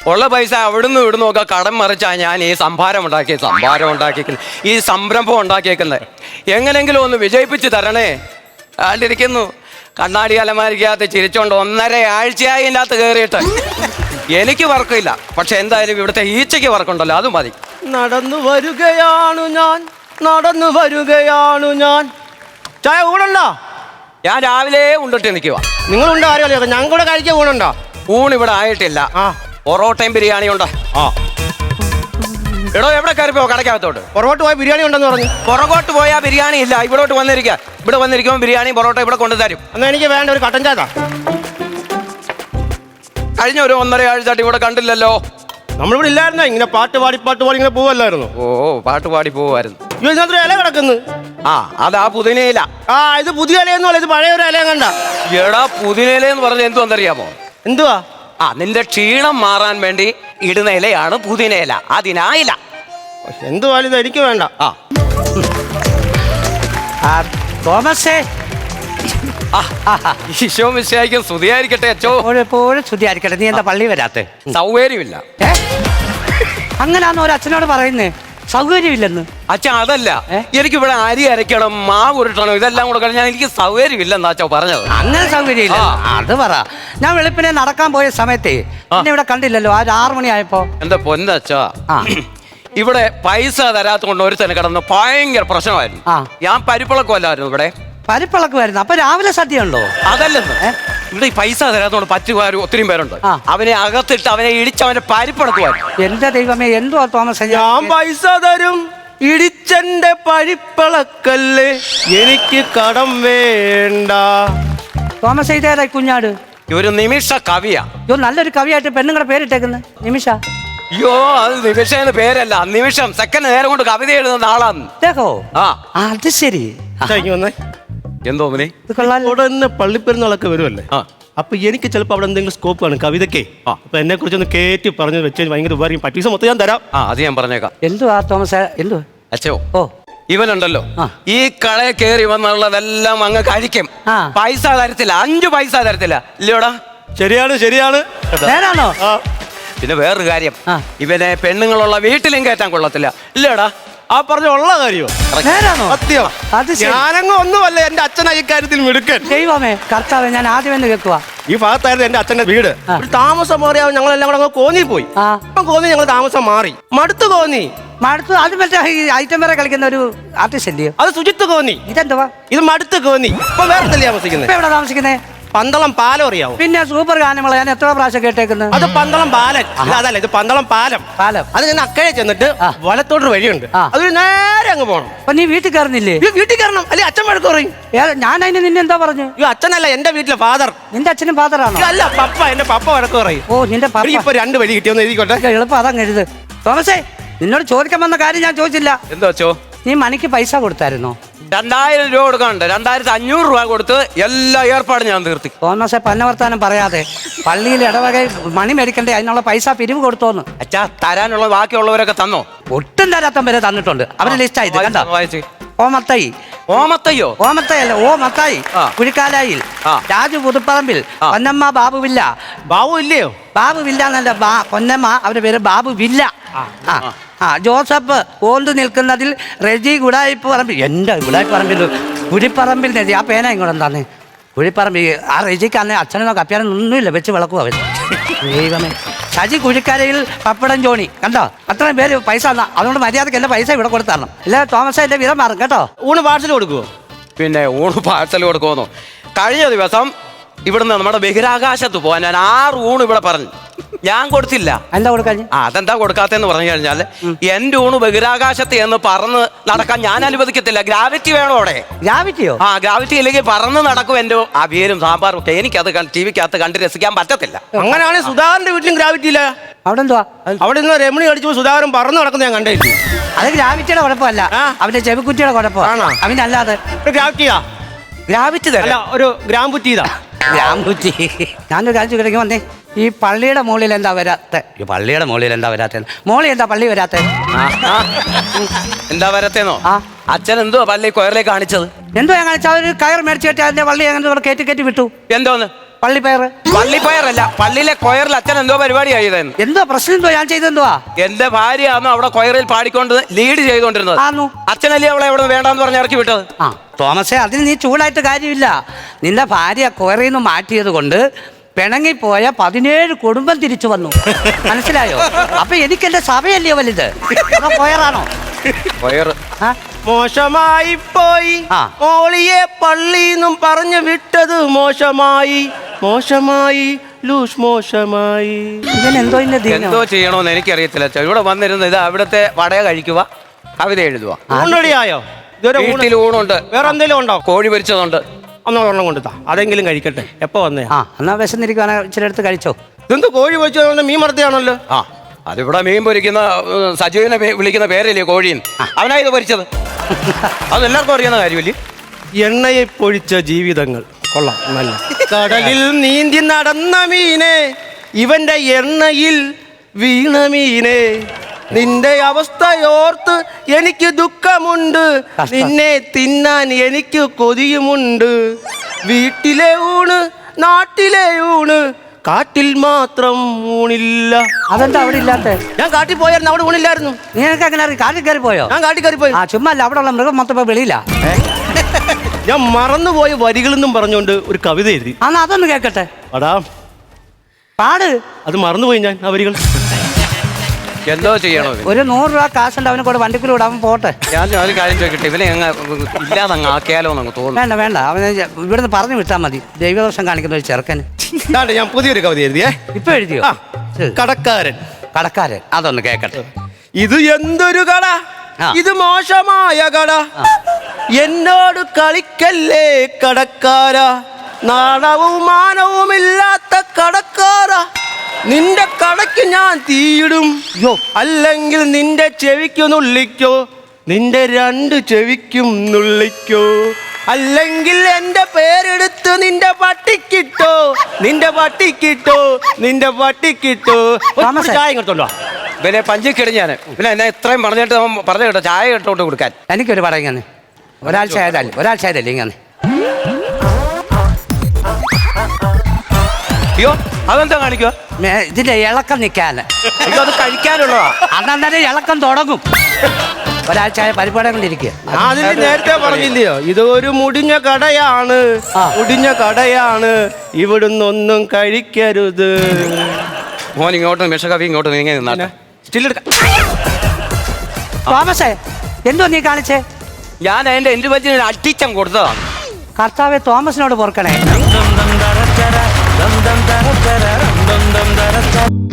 ഉള്ള പൈസ അവിടുന്ന് ഇവിടുന്ന് ഒക്കെ കടം മറിച്ചാ ഞാൻ ഈ സംഭാരം ഉണ്ടാക്കി സംഭാരം ഉണ്ടാക്കിയേക്കുന്നത് ഈ സംരംഭം ഉണ്ടാക്കിയേക്കുന്നത് എങ്ങനെങ്കിലും ഒന്ന് വിജയിപ്പിച്ച് തരണേ. ആണ്ടിരിക്കുന്നു. കണ്ണാടി അലമാരിക്കകത്ത് ചിരിച്ചോണ്ട് ഒന്നര ആഴ്ചയായി ഇതിന്റെ അകത്ത് കയറിയിട്ട് എനിക്ക് വർക്കില്ല പക്ഷെ എന്തായാലും ഇവിടുത്തെ ഈച്ചയ്ക്ക് വർക്കുണ്ടല്ലോ അത് മതി. നടന്നു വരികയാണു ഞാൻ. നടന്നു വരികയാണു ഞാൻ. ചായ ഊണുണ്ടോ? ഞാൻ രാവിലെ ഉണ്ടിട്ട് നിൽക്കുക നിങ്ങളുണ്ടോ ആരും ഞങ്ങൾ കൂടെ കഴിക്കാൻ ഊണുണ്ടോ? ഊണ് ഇവിടെ ആയിട്ടില്ല. ആ. പൊറോട്ടയും ബിരിയാണി ഉണ്ട് ആ. എടോ എവിടെ കയറിപ്പോ കടക്കകത്തോട്ട് പുറകോട്ട് പോയ ബിരിയാണി ഉണ്ടെന്ന് പറഞ്ഞു. പുറകോട്ട് പോയാൽ ബിരിയാണി ഇല്ല. ഇവിടോട്ട് വന്നിരിക്കുക ഇവിടെ വന്നിരിക്കുമ്പോൾ ബിരിയാണി പൊറോട്ട ഇവിടെ കൊണ്ടുതരും എന്നാ എനിക്ക് വേണ്ട ഒരു കട്ടൻ ചായ കഴിഞ്ഞ ഒരു ഒന്നര ആഴ്ചയായിട്ട് ഇവിടെ കണ്ടില്ലല്ലോ. നമ്മളിവിടെ ഇല്ലായിരുന്നോ? ഇങ്ങനെ പാട്ട് പാടി പാട്ട് പാടി ഇങ്ങനെ പോവല്ലായിരുന്നു ഓ പാട്ട് പാടി പോവായിരുന്നു ഇതിനകത്ത് ഇല കിടക്കുന്നു. ആ അതാ പുതിനയില ആ ഇത് പുതിയ ഇലയൊന്നും ഇത് പഴയ ഒരു ഇല കണ്ട എടാ പുതിനയില എന്ന് പറഞ്ഞ എന്തുവെന്നറിയാമോ? എന്തുവാ? ആ നിന്റെ ക്ഷീണം മാറാൻ വേണ്ടി ഇടുന്ന ഇലയാണ് പുതിനയില അതിനായില എന്തുവാലും ഇത് എനിക്ക് വേണ്ട. ആ. ആ, തോമസേ. ഈശോ മിശിഹായ്ക്കും സ്തുതിയായിരിക്കട്ടെ അച്ചോ. എപ്പോഴും ശുദ്ധിയായിരിക്കട്ടെ നീ എന്താ പള്ളി വരാത്തെ? സൗകര്യമില്ല. ഏ? അങ്ങനാന്ന് ഒരു അച്ഛനോട് പറയുന്നേ. സൗകര്യമില്ലെന്ന്? അച്ഛാ അതല്ല. എനിക്ക് ഇവിടെ അരി അരയ്ക്കണം മാവ് ഉരുട്ടണം ഇതെല്ലാം കൂടെ കഴിഞ്ഞാൽ എനിക്ക് സൗകര്യമില്ലെന്ന് അച്ഛാ പറഞ്ഞത്. അങ്ങനെ സൗകര്യമില്ല? അത് പറ. ഞാൻ വെളുപ്പിനെ നടക്കാൻ പോയ സമയത്തെ എന്നെ ഇവിടെ കണ്ടില്ലല്ലോ. ആ ആറു മണിയായപ്പോ? എന്റെ പൊന്നച്ചാ ആ. ഇവിടെ പൈസ തരാത്തോണ്ട് തന്നെ കിടന്ന് ഭയങ്കര പ്രശ്നമായിരുന്നു. ഞാൻ പരിപ്പിളക്കമല്ലായിരുന്നു ഇവിടെ. പരിപ്പിളക്കുമായിരുന്നു. അപ്പൊ രാവിലെ സദ്യ ഉണ്ടോ അതല്ലെന്ന് ഇവിടെ ഈ പൈസ തരാത്തോണ്ട് പറ്റുകാർ ഒത്തിരി പേരുണ്ട്. ആ. അവനെ അകത്തിട്ട് അവനെ ഇടിച്ച് അവനെ പരിപ്പിളക്കുമായിരുന്നു എന്റെ ദൈവമേ എന്തോ തോമസ് ഞാൻ പൈസ തരും. ഇടിച്ചന്റെ പഴിപ്പളക്കല്ലേ എനിക്ക് കടം വേണ്ട. തോമസ് ഇതേതാ ഈ കുഞ്ഞാട്? ഒരു നിമിഷ കവിയാ. അയ്യോ നല്ലൊരു കവിയായിട്ട് പെണ്ണുങ്ങളുടെ പേരിട്ടേക്കുന്നത് നിമിഷ. അയ്യോ അത് നിമിഷ എന്ന് പേരല്ല. നിമിഷം സെക്കൻഡ് നേരം കൊണ്ട് കവിത എഴുതുന്ന ആളാന്ന്. ആ. അത് ശരി. ഇങ്ങ് വന്നേ. എന്തോ അവനെ ഇത് കൊള്ളാലോ. അവിടെ പള്ളിപ്പെരുന്നാളൊക്കെ വരുമല്ലേ? ആ. അപ്പൊ എനിക്ക് ചിലപ്പോൾ അവിടെ എന്തെങ്കിലും സ്കോപ്പ് ആണ് കവിതയ്ക്ക്. ആ. അപ്പൊ എന്നെ കുറിച്ച് ഒന്ന് കയറ്റി പറഞ്ഞു വെച്ചാൽ ഭയങ്കര ഉപകാരം. പൈസ മൊത്തം ഞാൻ തരാം. ആ അത് ഞാൻ പറഞ്ഞേക്കാം. എന്തുവാ തോമസ്? എന്തുവാ? അച്ഛോ ഓ. ഇവനുണ്ടല്ലോ. ആ. ഈ കളയെ കയറി വന്നുള്ളതെല്ലാം അങ്ങ് കഴിക്കും. ആ. പൈസ തരത്തില്ല. അഞ്ചു പൈസ തരത്തില്ല. ഇല്ലയോടാ ശരിയാണ് ശരിയാണ്. നേരാണോ? പിന്നെ വേറൊരു കാര്യം. ആ. ഇവനെ പെണ്ണുങ്ങളുള്ള വീട്ടിലും കയറ്റാൻ കൊള്ളത്തില്ല. ഇല്ലടാ ആ പറഞ്ഞ ഉള്ള കാര്യമോ നേരാണോ? സത്യം. അത് ശരി. ഞാനങ്ങ് ഒന്നുമല്ല എന്റെ അച്ഛനാ ഇക്കാര്യത്തിൽ മിടുക്കൻ. ദൈവമേ കർത്താവേ ഞാൻ ആദ്യം എന്ന് ഈ ഭാഗത്തായിരുന്നു എന്റെ അച്ഛന്റെ വീട്. ഒരു താമസം മാറിയാവും ഞങ്ങളെല്ലാം കൂടെ അങ്ങ് കോന്നി പോയി. ആ. കോന്നി ഞങ്ങൾ താമസം മാറി. മടുത്തു കോന്നി. മടുത്തു. അത് മറ്റേ ഈ ഐറ്റം വരെ കളിക്കുന്ന ഒരു ആർട്ടിസ്റ്റ് അല്ലയോ അത് സുജിത്ത് കോന്നി. ഇതെന്തുവാ? ഇത് മടുത്ത് കോന്നി. ഇപ്പൊ വേറെ താമസിക്കുന്നത് ഇപ്പൊ എവിടെ താമസിക്കുന്നേ? പന്തളം പാലം അറിയാവോ? പിന്നെ സൂപ്പർ ഗാനമേള ഞാൻ എത്ര പ്രാവശ്യം കേട്ടേക്കുന്നത് അത് പന്തളം പാലം. അല്ല അതല്ല ഇത് പന്തളം പാലം. പാലം. അത് ഞാൻ അക്കരെ ചെന്നിട്ട് വലത്തോട്ട് വഴിയുണ്ട്. അതൊരു നേരെ അങ്ങ് പോകണം അപ്പൊ നീ വീട്ടിൽ കയറുന്നില്ലേ? വീട്ടിൽ കയറണം. അല്ലെ അച്ഛൻ വഴക്ക് പറയും. ഞാൻ അതിന് നിന്നെ എന്താ പറഞ്ഞു? അയ്യോ അച്ഛനല്ല എന്റെ വീട്ടിലെ ഫാദർ നിന്റെ അച്ഛനും ഫാദറാണോ അല്ല പപ്പ എന്റെ പപ്പ വഴക്ക് പറയും. ഓ നിന്റെ പപ്പ. ഇപ്പൊ രണ്ട് വഴി കിട്ടിയെന്ന് എഴുതിക്കോട്ടെ. എളുപ്പം അതങ്ങ് എഴുത്. തോമസേ നിന്നോട് ചോദിക്കാൻ വന്ന കാര്യം ഞാൻ ചോദിച്ചില്ല. എന്തോ നീ മണിക്ക് പൈസ കൊടുത്തായിരുന്നോ? രണ്ടായിരം രൂപ കൊടുക്കാനുണ്ട്. രണ്ടായിരത്തി അഞ്ഞൂറ് രൂപ കൊടുത്ത് എല്ലാ ഏർപ്പാടും ഞാൻ തീർത്തി തോമസെ പന്നവർത്താനം പറയാതെ. പള്ളിയിൽ ഇടവക മണി മേടിക്കണ്ടേ? അതിനുള്ള പൈസ പിരിവ് കൊടുത്തോന്ന്. അച്ഛാ തരാനുള്ള ബാക്കിയുള്ളവരൊക്കെ തന്നോ? ഒട്ടും തരാത്തം വരെ തന്നിട്ടുണ്ട്. അവർ ലിസ്റ്റ് ആയത് കണ്ടോ? വായിച്ച്. ഓമത്തൈ. ഓമത്തയ്യോ? ഓമത്തയല്ല ഓ മത്തായി. കുഴിക്കാലായി കുഴിക്കാലായിൽ. രാജു പുതുപ്പറമ്പിൽ. പൊന്നമ്മ ബാബുവില്ല. ബാബു ഇല്ലയോ ബാബുവില്ല എന്നല്ല പൊന്നമ്മ അവരുടെ പേര് ബാബുവില്ല. ആ. ആ ജോസഫ് ഓന്ത് നിൽക്കുന്നതിൽ റെജി ഗുഡായിപ്പ് പറമ്പിൽ എന്റെ ഗുഡായിപ്പ് പറമ്പിൽ കുഴിപ്പറമ്പിൽ രജി ആ പേന ഇങ്ങോട്ട് എന്താന്ന്? കുഴിപ്പറമ്പിൽ ആ റെജിക്ക് അന്ന് അച്ഛനോ കപ്പ്യാനോ ഒന്നുമില്ല. വെച്ച് വിളക്കും അവർ ദൈവമേ. ഷജി കുഴിക്കരയിൽ പപ്പടം ജോണി. കണ്ടോ? അത്രയും പേര് പൈസ തന്നാ. അതുകൊണ്ട് മര്യാദയ്ക്ക് എന്റെ പൈസ ഇവിടെ കൊടുത്തരണം. ഇല്ല തോമസ് എന്റെ വിധം മാറും. കേട്ടോ? ഊണ് പാഴ്സൽ കൊടുക്കുവോ? പിന്നെ ഊണ് പാഴ്സൽ കൊടുക്കുമെന്നോ. കഴിഞ്ഞ ദിവസം ഇവിടുന്ന് നമ്മുടെ ബഹിരാകാശത്ത് പോകാൻ ഞാൻ ആറ് ഊണ് ഇവിടെ പറഞ്ഞു. ഞാൻ കൊടുത്തില്ല. എന്താ കൊടുക്കാൻ ആ അതെന്താ കൊടുക്കാത്തെന്ന് പറഞ്ഞു കഴിഞ്ഞാൽ എന്റെ ഊണ് ബഹിരാകാശത്ത് എന്ന് പറന്ന് നടക്കാൻ ഞാൻ അനുവദിക്കത്തില്ല. ഗ്രാവിറ്റി വേണോ അവിടെ? ഗ്രാവിറ്റിയോ? ആ ഗ്രാവിറ്റി ഇല്ലെങ്കിൽ പറന്ന് നടക്കും എന്റെ അവിയലും സാമ്പാറും ഒക്കെ. എനിക്കത് ടി വിക്കകത്ത് കണ്ട് രസിക്കാൻ പറ്റത്തില്ല. അങ്ങനെയാണെങ്കിൽ സുധാകരന്റെ വീട്ടിലും ഗ്രാവിറ്റി ഇല്ല. അവിടെ എന്തുവാ? അവിടെ നിന്ന് രമണി അടിച്ചു സുധാകരൻ പറന്ന് നടക്കുന്ന ഞാൻ കണ്ടില്ല? അത് ഗ്രാവിറ്റിയുടെ കുഴപ്പമല്ല. അവന്റെ ചെവിക്കുറ്റിയുടെ ആണോ? കുഴപ്പമാണ് അവന്റെ ഒരു ഗ്രാവിറ്റിയാ? ഗ്രാവിറ്റി അല്ല തരാം ഒരു ഗ്രാമ്പുറ്റിതാ ഗ്രാമ്പുറ്റി ഞാനൊരു കാര്യം ചോദിക്കണമെങ്കിൽ വന്നേ. ഈ പള്ളിയുടെ മുകളിൽ എന്താ വരാത്ത? ഈ പള്ളിയുടെ മുകളിൽ എന്താ വരാത്ത? മോളി എന്താ പള്ളി വരാത്ത. എന്താ വരാത്തേന്നോ? ആ. അച്ഛൻ എന്തോ പള്ളി കൊയറിലേക്ക് കാണിച്ചത്? എന്തോ ഞാൻ കാണിച്ചാൽ ഒരു കയർ മേടിച്ചു കെട്ടി അതിന്റെ പള്ളി അങ്ങനെ കയറ്റി കയറ്റി വിട്ടു. എന്തോന്ന്? പള്ളിപ്പയർ പള്ളിപ്പയറല്ല പള്ളിയിലെ കൊയറിൽ അച്ഛൻ എന്തോ പരിപാടി ആയിരുന്നു എന്തോ പ്രശ്നം എന്തോ ഞാൻ ചെയ്തെന്തുവാ എന്റെ ഭാര്യയാണോ അവിടെ കൊയറിൽ പാടിക്കൊണ്ട് ലീഡ് ചെയ്തോണ്ടിരുന്നത് അച്ഛനല്ലേ അവളെ എവിടെ വേണ്ടെന്ന് പറഞ്ഞ് ഇറക്കി വിട്ടത്? ആ. തോമസേ അതിന് നീ ചൂടായിട്ട് കാര്യമില്ല. നിന്റെ ഭാര്യ കൊയറിൽ നിന്ന് മാറ്റിയത് കൊണ്ട് പിണങ്ങിപ്പോയ പതിനേഴ് കുടുംബം തിരിച്ചു വന്നു. മനസ്സിലായോ? അപ്പൊ എനിക്ക് എന്റെ സഭയല്ലയോ വലുത് പോയറാണോ? കൊയർ മോശമായി പോയി. ആ. മോളിയെ പള്ളിന്നും പറഞ്ഞു വിട്ടത് മോശമായി. മോശമായി ലൂഷ് മോശമായി. ദീനം? എന്തോ ചെയ്യണോന്ന് എനിക്കറിയത്തില്ല. അച്ഛാ ഇവിടെ വന്നിരുന്ന് ഇത് അവിടുത്തെ വടയ കഴിക്കുക കവിത എഴുതുക ഊണടിയായോ ഇതുവരെ ഊണ് വീട്ടിൽ ഊണുണ്ട്. വേറെ എന്തെങ്കിലും ഉണ്ടോ കോഴി പൊരിച്ചതുണ്ട്. ഒന്ന് ഒരെണ്ണം കൊണ്ടുത്താ. അതെങ്കിലും കഴിക്കട്ടെ. എപ്പോ വന്നേ? ആ എന്നാ വിശന്നിരിക്കുവാണെ ഇച്ചിരി എടുത്ത് കഴിച്ചോ. ഇതെന്ത് കോഴി വെച്ചു മീൻ മറത്തിയാണല്ലോ ആ അതിവിടെ മീൻ പൊരിക്കുന്ന സജീവിനെ വിളിക്കുന്ന പേരല്ലേ കോഴിയും അവനാ ഇത് പൊരിച്ചത്. അത് എല്ലാവർക്കും അറിയുന്ന കാര്യമല്ലേ? എണ്ണയെ പൊഴിച്ച ജീവിതങ്ങൾ. കൊള്ളാം നല്ല. കടലിൽ നീന്തി നടന്ന മീനെ ഇവന്റെ എണ്ണയിൽ വീണ മീനെ. നിന്റെ അവസ്ഥയോർത്ത് എനിക്ക് ദുഃഖമുണ്ട്. നിന്നെ തിന്നാൻ എനിക്ക് കൊതിയുമുണ്ട്. വീട്ടിലെ ഊണ് നാട്ടിലെ ഊണ് കാട്ടിൽ മാത്രം ഊണില്ല. അതെന്താ അവിടെ ഇല്ലാത്ത? ഞാൻ കാട്ടിൽ പോയായിരുന്നു അവിടെ ഊണില്ലായിരുന്നു. നിനക്ക് അങ്ങനെ അറിയാം? കാട്ടിൽ കയറി പോയോ? ഞാൻ കാട്ടിൽ കയറി പോയി. ആ ചുമ്മാ അല്ല അവിടെ ഉള്ള മൃഗം മൊത്തം ഇപ്പൊ വെളിയില്ല ഞാൻ മറന്നുപോയ വരികളെന്നും പറഞ്ഞുകൊണ്ട് ഒരു കവിത എഴുതി. അന്ന് അതൊന്ന് കേക്കട്ടെ. അടാ. പാട്. അത് മറന്നുപോയി ഞാൻ ആ വരികൾ. എന്തോ ചെയ്യണോ? ഒരു നൂറ് രൂപ കാശുണ്ട് അവനെ കൂടെ വണ്ടിക്കൂടെ വിടാൻ പോട്ടെ. ഞാൻ ഒരു കാര്യം ചോദിക്കട്ടെ ഇവനെ അങ്ങ് ഇല്ലാതെ അങ്ങ് ആക്കിയാലോ എന്നങ്ങ് തോന്നുന്നു. വേണ്ട വേണ്ട. അവനെ ഇവിടുന്ന് പറഞ്ഞു വിട്ടാൽ മതി. ദൈവദോഷം കാണിക്കുന്ന ഒരു ചെറുക്കന്. ഞാൻ പുതിയൊരു കവിത എഴുതിയേ. ഇപ്പൊ എഴുതിയോ? ആ കടക്കാരൻ. കടക്കാരൻ. അതൊന്ന് കേക്കട്ടെ. ഇത് എന്തൊരു കട? ആ. ഇത് മോശമായ കട. എന്നോട് കളിക്കല്ലേ കടക്കാര? നാണവും മാനവും ഇല്ലാത്ത കടക്കാര. നിന്റെ കടയ്ക്ക് ഞാൻ തീയിടും. അല്ലെങ്കിൽ നിന്റെ ചെവിക്ക് നുള്ളിക്കോ നിന്റെ രണ്ട് ചെവിക്കും നുള്ളിക്കോ. അല്ലെങ്കിൽ എന്റെ പേരെടുത്ത് നിന്റെ പട്ടിക്കിട്ടോ. നിന്റെ പട്ടിക്കിട്ടോ. നിന്റെ പട്ടിക്കിട്ടോ. ചായ കിട്ടോ പിന്നെ പഞ്ചിക്കിടും ഞാൻ പിന്നെ എന്നെ ഇത്രയും പറഞ്ഞിട്ട് പറഞ്ഞു കേട്ടോ ചായ ഇട്ടോട്ട് കൊടുക്കാൻ. എനിക്കൊരു പറയുന്നത് ഒരാൾ ഒരാഴ്ച ആയതല്ലേ ഒരാഴ്ച ആയതല്ലേ ഇങ്ങനെ. അയ്യോ അതെന്താ കാണിക്കുക ഇതിന്റെ ഇളക്കം നിൽക്കാൻ അയ്യോ അത് കഴിക്കാനുള്ളതാ. അന്നേരം ഇളക്കം തുടങ്ങും. ഒരാഴ്ച പരിപാടി കൊണ്ടിരിക്കുക ഞാൻ അതിന് നേരത്തെ പറഞ്ഞില്ലയോ? ഇത് ഒരു മുടിഞ്ഞ കടയാണ്. മുടിഞ്ഞ കടയാണ്. ഇവിടുന്ന് ഒന്നും കഴിക്കരുത്. മോൻ ഇങ്ങോട്ടും വിഷകവി ഇങ്ങോട്ടും നീങ്ങി നിന്നാട്ടെ. സ്റ്റില്ലെടുക്ക തോമസേ എന്തോ നീ കാണിച്ചേ? ഞാൻ അതിന്റെ എന്റെ പറ്റി അടിച്ചം കൊടുത്തതാണ് കർത്താവെ തോമസിനോട് പൊറുക്കണേ. தம் தம் தர தர தம் தம் தர தர.